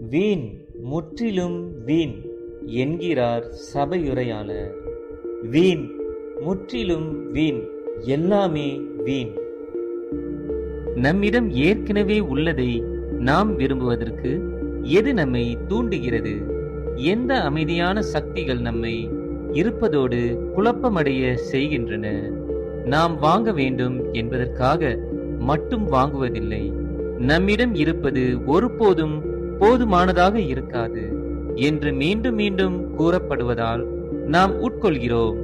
வீண் முற்றிலும் வீண் என்கிறார் சபையுரையாளர். வீண் முற்றிலும் வீண் எல்லாமே வீண். நம்மிடம் ஏற்கனவே உள்ளதை நாம் விரும்புவதற்கு எது நம்மை தூண்டுகிறது? எந்த அமைதியான சக்திகள் நம்மை இருப்பதோடு குழப்பமடைய செய்கின்றன? நாம் வாங்க வேண்டும் என்பதற்காக மட்டும் வாங்குவதில்லை. நம்மிடம் இருப்பது ஒருபோதும் போதுமானதாக இருக்காது என்று மீண்டும் மீண்டும் கூறப்படுவதால் நாம் உட்கொள்கிறோம்.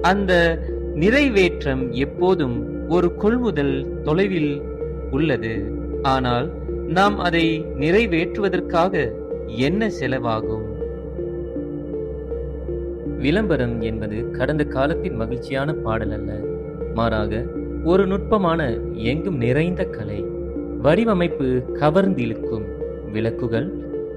அந்த நிறைவேற்றம் எப்போதும் ஒரு கொள்முதல் தொலைவில் உள்ளது. ஆனால் நாம் அதை நிறைவேற்றுவதற்காக என்ன செலவாகும்? விளம்பரம் என்பது கடந்த காலத்தின் மகிழ்ச்சியான பாடல் அல்ல. மாறாக ஒரு நுட்பமான எங்கும் நிறைந்த கலை. வடிவமைப்பு கவர்ந்திழுக்கும். விளக்குகள்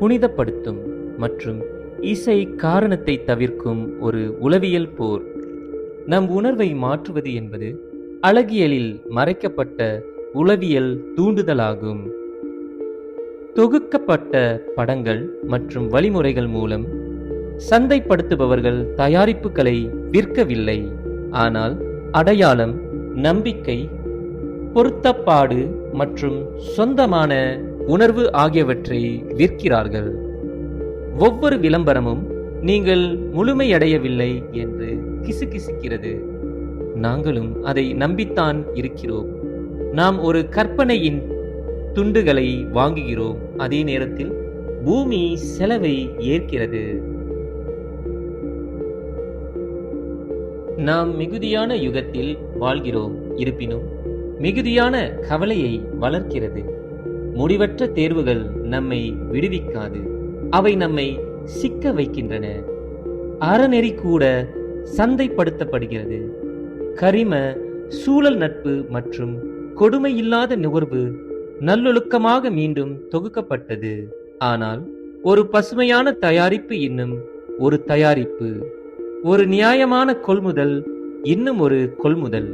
புனிதப்படுத்தும் மற்றும் இசை காரணத்தை தவிர்க்கும் ஒரு உளவியல் போர். நம் உணர்வை மாற்றுவது என்பது அழகியலில் மறைக்கப்பட்ட உளவியல் தூண்டுதலாகும். தொகுக்கப்பட்ட படங்கள் மற்றும் வழிமுறைகள் மூலம் சந்தைப்படுத்துபவர்கள் தயாரிப்புகளை விற்கவில்லை. ஆனால் அடையாளம் நம்பிக்கை பொருத்தப்பாடு மற்றும் சொந்தமான உணர்வு ஆகியவற்றை விற்கிறார்கள். ஒவ்வொரு விளம்பரமும் நீங்கள் முழுமையடையவில்லை என்று கிசுகிசுக்கிறது. நாங்களும் அதை நம்பித்தான் இருக்கிறோம். நாம் ஒரு கற்பனையின் துண்டுகளை வாங்குகிறோம். அதே நேரத்தில் பூமி செலவை ஏற்கிறது. நாம் மிகுதியான யுகத்தில் வாழ்கிறோம். இருப்பினும் மிகுதியான கவலையை வளர்க்கிறது. முடிவற்ற தேர்வுகள் நம்மை விடுவிக்காது. அவை நம்மை சிக்க வைக்கின்றன. அறநெறி கூட சந்தைப்படுத்தப்படுகிறது. கரிம சூழல் நட்பு மற்றும் கொடுமையில்லாத நுகர்வு நல்லொழுக்கமாக மீண்டும் தொகுக்கப்பட்டது. ஆனால் ஒரு பசுமையான தயாரிப்பு இன்னும் ஒரு தயாரிப்பு ஒரு நியாயமான கொள்முதல் இன்னும் ஒரு கொள்முதல்.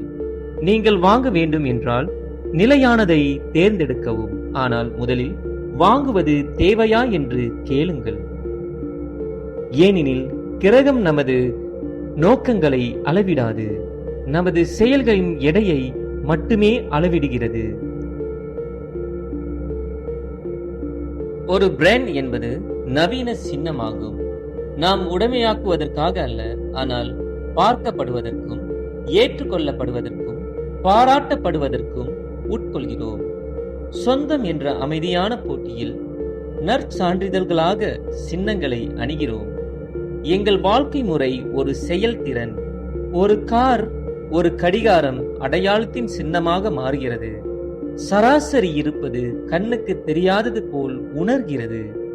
நீங்கள் வாங்க வேண்டும் என்றால் நிலையானதை தேர்ந்தெடுக்கவும். ஆனால் முதலில் வாங்குவது தேவையா என்று கேளுங்கள். ஏனெனில் கிரகம் நமது நோக்கங்களை அளவிடாது. நமது செயல்களின் எடையை மட்டுமே அளவிடுகிறது. ஒரு பிராண்ட் என்பது நவீன சின்னமாகும். நாம் உடைமையாக்குவதற்காக அல்ல ஆனால் பார்க்கப்படுவதற்கும் ஏற்றுக்கொள்ளப்படுவதற்கும் பாராட்டப்படுவதற்கும் உட்கொள்கிறோம். சொந்தம் என்ற அமைதியான போட்டியில் நற்சான்றிதழ்களாக சின்னங்களை அணிகிறோம். எங்கள் வாழ்க்கை முறை ஒரு செயல்திறன் ஒரு கார் ஒரு கடிகாரம் அடையாளத்தின் சின்னமாக மாறுகிறது. சராசரி இருப்பது கண்ணுக்கு தெரியாதது போல் உணர்கிறது.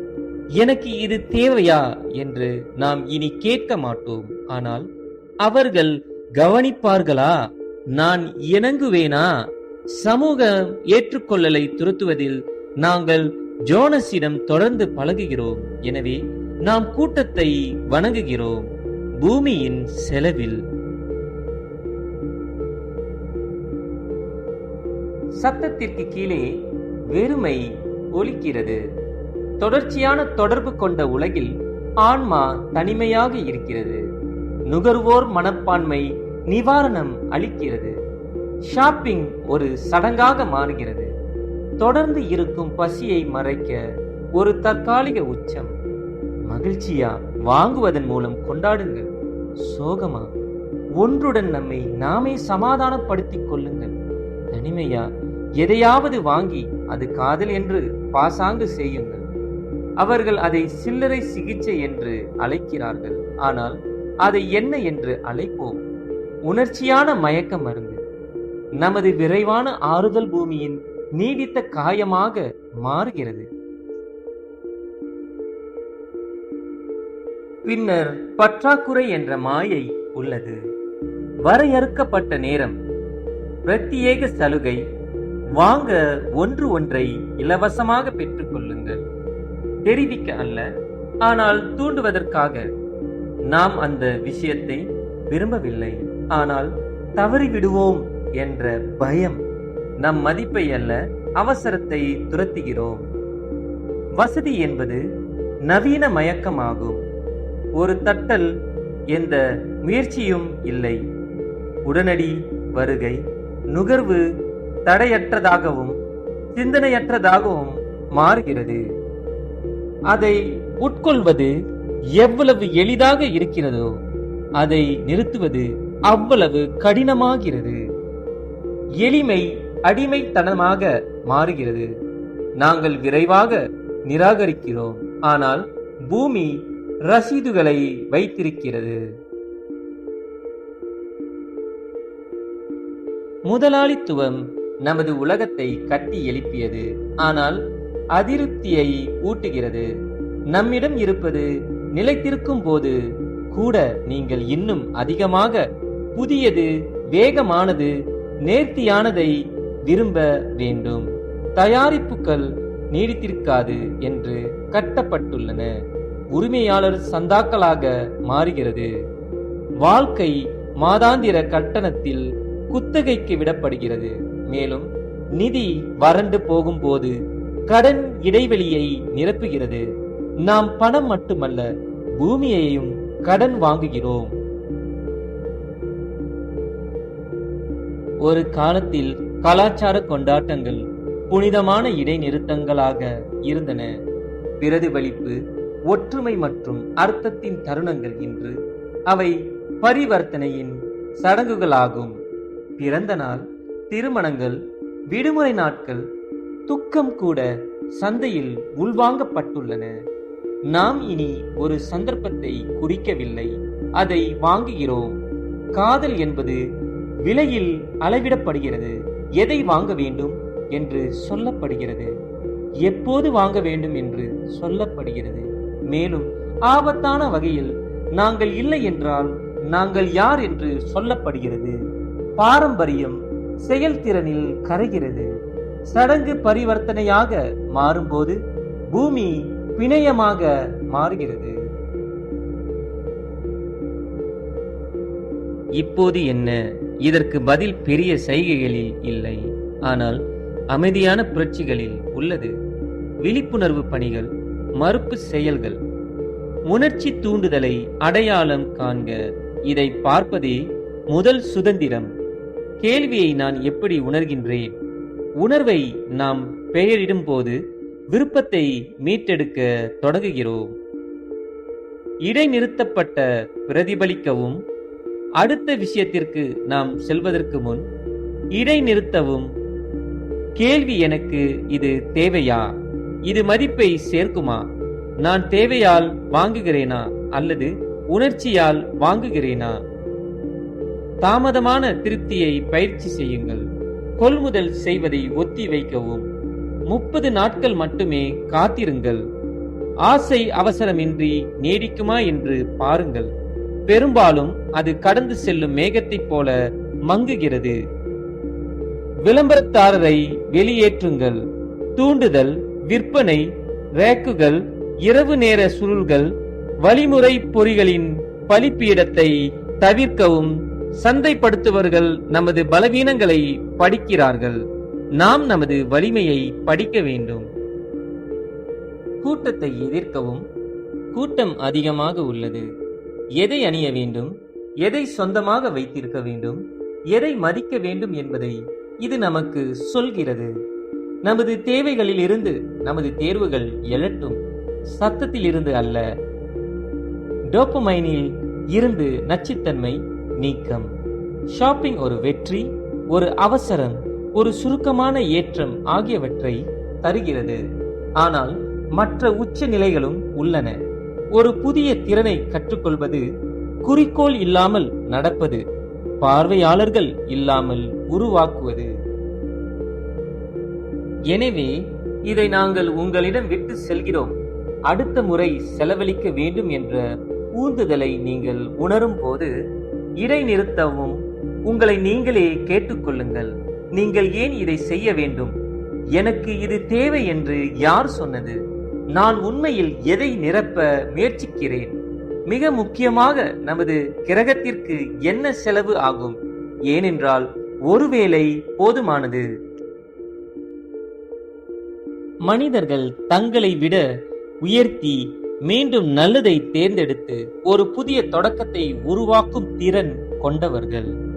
எனக்கு இது தேவையா என்று நாம் இனி கேட்க மாட்டோம். ஆனால் அவர்கள் கவனிப்பார்களா? நான் இணங்குவேனா? சமூகம் ஏற்றுக்கொள்ளலை துரத்துவதில் நாங்கள் ஜோனஸிடம் தொடர்ந்து பழகுகிறோம். எனவே நாம் கூட்டத்தை வணங்குகிறோம். பூமியின் செலவில். சத்தத்திற்கு கீழே வெறுமை ஒலிக்கிறது. தொடர்ச்சியான தொடர்பு கொண்ட உலகில் ஆன்மா தனிமையாக இருக்கிறது. நுகர்வோர் மனப்பான்மை நிவாரணம் அளிக்கிறது. ஷாப்பிங் ஒரு சடங்காக மாறுகிறது. தொடர்ந்து இருக்கும் பசியை மறைக்க ஒரு தற்காலிக உச்சம். மகிழ்ச்சியா? வாங்குவதன் மூலம் கொண்டாடுங்கள். சோகமா? ஒன்றுடன் நம்மை நாமே சமாதானப்படுத்திக் கொள்ளுங்கள். தனிமையா? எதையாவது வாங்கி அது காதல் என்று பாசாங்கு செய்யுங்கள். அவர்கள் அதை சில்லறை சிகிச்சை என்று அழைக்கிறார்கள். ஆனால் அதை என்ன என்று அழைப்போம். உணர்ச்சியான மயக்க மருந்து. நமது விரைவான ஆறுதல் பூமியின் நீடித்த காயமாக மாறுகிறது. பின்னர் பற்றாக்குறை என்ற மாயை உள்ளது. வரையறுக்கப்பட்ட நேரம். பிரத்யேக சலுகை. வாங்க ஒன்று ஒன்றை இலவசமாக பெற்றுக்கொள்ளுங்கள் தெரிவிக்க அல்ல ஆனால் தூண்டுவதற்காக. நாம் அந்த விஷயத்தை விரும்பவில்லை. ஆனால் தவறிவிடுவோம். என்ற பயம் நம் மதிப்பை அல்ல அவசரத்தை துரத்துகிறோம். வசதி என்பது நவீன மயக்கமாகும். ஒரு தட்டல் எந்த முயற்சியும் இல்லை. உடனடி வருகை நுகர்வு தடையற்றதாகவும் சிந்தனையற்றதாகவும் மாறுகிறது. அதை உட்கொள்வது எவ்வளவு எளிதாக இருக்கிறதோ அதை நிறுத்துவது அவ்வளவு கடினமாகிறது. எளிமை அடிமைத்தனமாக மாறுகிறது. நாங்கள் விரைவாக நிராகரிக்கிறோம். ஆனால் பூமி ரசீதுகளை வைத்திருக்கிறது. முதலாளித்துவம் நமது உலகத்தை கட்டி எழுப்பியது. ஆனால் அதிருப்தியை ஊட்டுகிறது. நம்மிடம் இருப்பது நிலைத்திருக்கும் போது கூட நீங்கள் இன்னும் அதிகமாக புதியது வேகமானது நேர்த்தியானதை விரும்ப வேண்டும். தயாரிப்புகள் நீடித்திருக்காது என்று கட்டப்பட்டுள்ளன. உரிமையாளர் சந்தாக்களாக மாறுகிறது. வாழ்க்கை மாதாந்திர கட்டணத்தில் குத்தகைக்கு விடப்படுகிறது. மேலும் நிதி வறண்டு போகும்போது கடன் இடைவெளியை நிரப்புகிறது. நாம் பணம் மட்டுமல்ல பூமியையும் கடன் வாங்குகிறோம். ஒரு காலத்தில் கலாச்சார கொண்டாட்டங்கள் புனிதமான இடைநிறுத்தங்களாக இருந்தன. பிரதிபலிப்பு ஒற்றுமை மற்றும் அர்த்தத்தின் தருணங்கள் இன்று அவை பரிவர்த்தனையின் சடங்குகளாகும். பிறந்த நாள் திருமணங்கள் விடுமுறை நாட்கள் துக்கம் கூட சந்தையில் உள்வாங்கப்பட்டுள்ளன. நாம் இனி ஒரு சந்தர்ப்பத்தை குறிக்கவில்லை. அதை வாங்குகிறோம். காதல் என்பது விலையில் அளவிடப்படுகிறது. எதை வாங்க வேண்டும் என்று சொல்லப்படுகிறது. எப்போது வாங்க வேண்டும் என்று சொல்லப்படுகிறது. மேலும் ஆபத்தான வகையில் நாங்கள் இல்லை என்றால் நாங்கள் யார் என்று சொல்லப்படுகிறது. பாரம்பரியம் செயல்திறனில் கரைகிறது. சடங்கு பரிவர்த்தனையாக மாறும்போது பூமி பிணையமாக மாறுகிறது. இப்போது என்ன? இதற்கு பதில் பெரிய சைகைகளில் இல்லை. ஆனால் அமைதியான புரட்சிகளில் உள்ளது. விழிப்புணர்வு பணிகள் மறுப்பு செயல்கள் உணர்ச்சி தூண்டுதலை அடையாளம் காண்க. இதை பார்ப்பதே முதல் சுதந்திரம். கேள்வியை நான் எப்படி உணர்கின்றேன்? உணர்வை நாம் பெயரிடும் போது விருப்பத்தை மீட்டெடுக்க தொடங்குகிறோம். இடைநிறுத்தப்பட்ட பிரதிபலிக்கவும் அடுத்த விஷயத்திற்கு நாம் செல்வதற்கு முன் இடைநிறுத்தவும் கேள்வி எனக்கு இது தேவையா? இது மதிப்பை சேர்க்குமா? நான் தேவையால் வாங்குகிறேனா? அல்லது உணர்ச்சியால் வாங்குகிறேனா? தாமதமான திருப்தியை பயிற்சி செய்யுங்கள். கொள்முதல் செய்வதை ஒத்தி வைக்கவும். முப்பது நாட்கள் மட்டுமே காத்திருங்கள். ஆசை அவசரமின்றி நீடிக்குமா என்று பாருங்கள். பெரும்பாலும் அது கடந்து செல்லும் மேகத்தைப் போல மங்குகிறது. விளம்பரத்தாரரை வெளியேற்றுங்கள். தூண்டுதல் விற்பனை ரேக்குகள் இரவு நேர சுருள்கள் வழிமுறை பொறிகளின் பலிப்பீடத்தை தவிர்க்கவும் சந்தைப்படுத்துவர்கள் நமது பலவீனங்களை படிக்கிறார்கள். நாம் நமது வலிமையை படிக்க வேண்டும். கூட்டத்தை எதிர்க்கவும் கூட்டம் அதிகமாக உள்ளது. எதை அணிய வேண்டும்? எதை சொந்தமாக வைத்திருக்க வேண்டும்? எதை மதிக்க வேண்டும் என்பதை இது நமக்கு சொல்கிறது. நமது தேவைகளில் இருந்து நமது தேர்வுகள் எழட்டும். சத்தத்தில் இருந்து அல்ல. டோப்பமைனில் இருந்து நச்சுத்தன்மை நீக்கம். ஷாப்பிங் ஒரு வெற்றி ஒரு அவசரம் ஒரு சுருக்கமான ஏற்றம் ஆகியவற்றை தருகிறது. ஆனால் மற்ற உச்ச நிலைகளும் உள்ளன. ஒரு புதிய திறனை கற்றுக்கொள்வது குறிக்கோள் இல்லாமல் நடப்பது பார்வையாளர்கள் இல்லாமல் உருவாக்குவது. எனவே இதை நாங்கள் உங்களிடம் விட்டு செல்கிறோம். அடுத்த முறை செலவழிக்க வேண்டும் என்ற ஊந்துதலை நீங்கள் உணரும் போது இடைநிறுத்தவும் உங்களை நீங்களே கேட்டுக்கொள்ளுங்கள். நீங்கள் ஏன் இதை செய்ய வேண்டும்? எனக்கு இது தேவை என்று யார் சொன்னது? நான் உண்மையில் எதை நிரப்ப முயற்சிக்கிறேன்? மிக முக்கியமாக நமது கிரகத்திற்கு என்ன செலவு ஆகும்? ஏனென்றால் ஒருவேளை போதுமானது. மனிதர்கள் தங்களை விட உயர்த்தி மீண்டும் நல்லதை தேர்ந்தெடுத்து ஒரு புதிய தொடக்கத்தை உருவாக்கும் திறன் கொண்டவர்கள்.